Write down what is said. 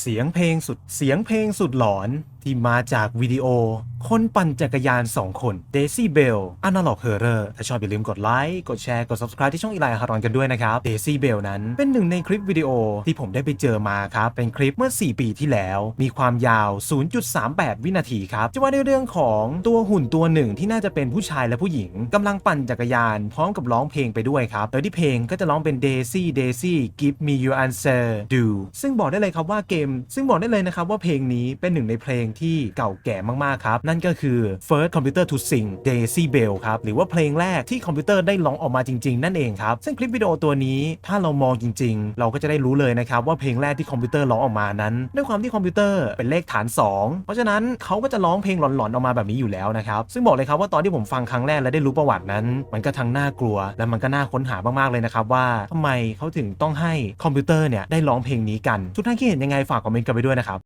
เสียงเพลงสุดเสียงเพลงสุดหลอนที่มาจากวิดีโอ คนปั่นจักรยาน 2 คน Daisy Bell Analog Horror ถ้าชอบอย่าลืมกดไลค์ กดแชร์ กด subscribe ที่ช่องอีไลฮารอนกันด้วยนะครับ Daisy Bell นั้นเป็นหนึ่งในคลิปวิดีโอที่ผมได้ไปเจอมาครับ เป็นคลิปเมื่อ 4 ปีที่แล้ว มีความยาว 0.38 วินาทีครับ จะว่าในเรื่องของตัวหุ่นตัวหนึ่งที่น่าจะเป็นผู้ชายและผู้หญิงกำลังปั่นจักรยาน พร้อมกับร้องเพลงไปด้วยครับโดยที่เพลงก็จะร้องเป็น Daisy Daisy Give me your answer do ซึ่งบอกได้เลยครับว่าเกม ซึ่งบอกได้เลยนะครับว่าเพลงนี้เป็นหนึ่งในเพลงที่เก่าแก่มาก ๆ ครับ นั่นก็คือ First Computer to Sing Daisy Bell ครับ หรือว่าเพลงแรกที่คอมพิวเตอร์ได้ร้องออกมาจริง ๆ นั่นเองครับ ซึ่งคลิปวิดีโอตัวนี้ถ้าเรามองจริง ๆ เราก็จะได้รู้เลยนะครับว่าเพลงแรกที่คอมพิวเตอร์ร้องออกมานั้น ด้วยความที่คอมพิวเตอร์เป็นเลขฐาน 2 เพราะฉะนั้นเขาก็จะร้องเพลงหลอนๆออกมาแบบนี้อยู่แล้วนะครับซึ่งบอกเลยครับว่าตอนที่ผมฟังครั้งแรกและได้รู้ประวัตินั้น มันก็ทั้งน่ากลัว และมันก็น่าค้นหามากๆเลยนะครับว่าทำไมเขาถึงต้องให้คอมพิวเตอร์เนี่ยได้ร้องเพลงนี้กันทุกท่านคิดเห็นยังไงฝากคอมเมนต์กันไปด้วยนะครับ